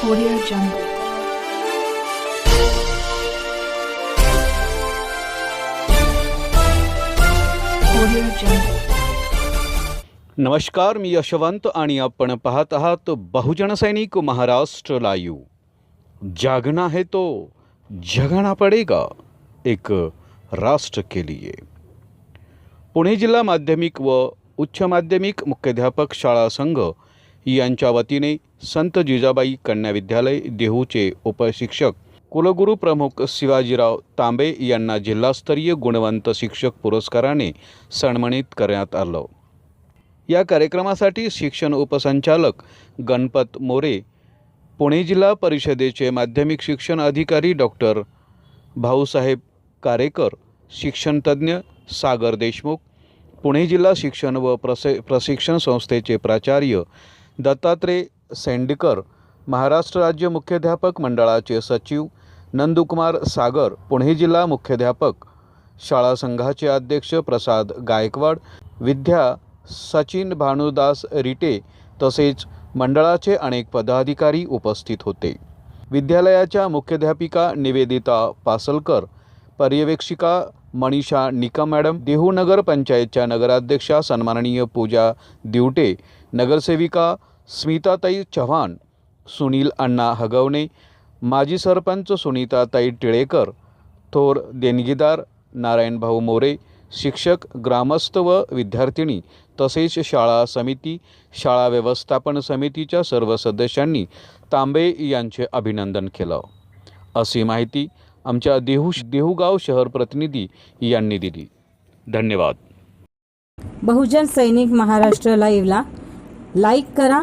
Audio Jungle. Audio Jungle. नमस्कार मी यशवंत आणि आपण पाहत आहात बहुजन सैनिक महाराष्ट्र लाईव्ह जागना है तो जगना पडेगा एक राष्ट्र के लिए पुणे जिल्हा माध्यमिक व उच्च माध्यमिक मुख्याध्यापक शाळा संघ यांच्या वतीने संत जिजाबाई कन्या विद्यालय देहूचे उपशिक्षक कुलगुरू प्रमुख शिवाजीराव तांबे यांना जिल्हास्तरीय गुणवंत शिक्षक पुरस्काराने सन्मानित करण्यात आलं. या कार्यक्रमासाठी शिक्षण उपसंचालक गणपत मोरे पुणे जिल्हा परिषदेचे माध्यमिक शिक्षण अधिकारी डॉक्टर भाऊसाहेब कारेकर शिक्षणतज्ज्ञ सागर देशमुख पुणे जिल्हा शिक्षण व प्रसे प्रशिक्षण संस्थेचे प्राचार्य दत्तात्रय सेंडकर महाराष्ट्र राज्य मुख्याध्यापक मंडळाचे सचिव नंदुकुमार सागर पुणे जिल्हा मुख्याध्यापक शाळा संघाचे अध्यक्ष प्रसाद गायकवाड विद्या सचिन भानुदास रिटे तसेच मंडळाचे अनेक पदाधिकारी उपस्थित होते. विद्यालयाच्या मुख्याध्यापिका निवेदिता पासलकर पर्यवेक्षिका मनीषा निकम मॅडम देहू नगर पंचायतच्या नगराध्यक्षा सन्माननीय पूजा दिवटे नगरसेविका स्मिताताई चव्हाण सुनील अण्णा हगवणे माजी सरपंच सुनीताताई टिळेकर थोर देणगीदार नारायणभाऊ मोरे शिक्षक ग्रामस्थ व विद्यार्थिनी तसेच शाळा समिती शाळा व्यवस्थापन समितीच्या सर्व सदस्यांनी तांबे यांचे अभिनंदन केलं. अशी माहिती आमच्या देहू देहूगाव शहर प्रतिनिधी यांनी दिली. धन्यवाद. बहुजन सैनिक महाराष्ट्र लाईव्हला लाईक करा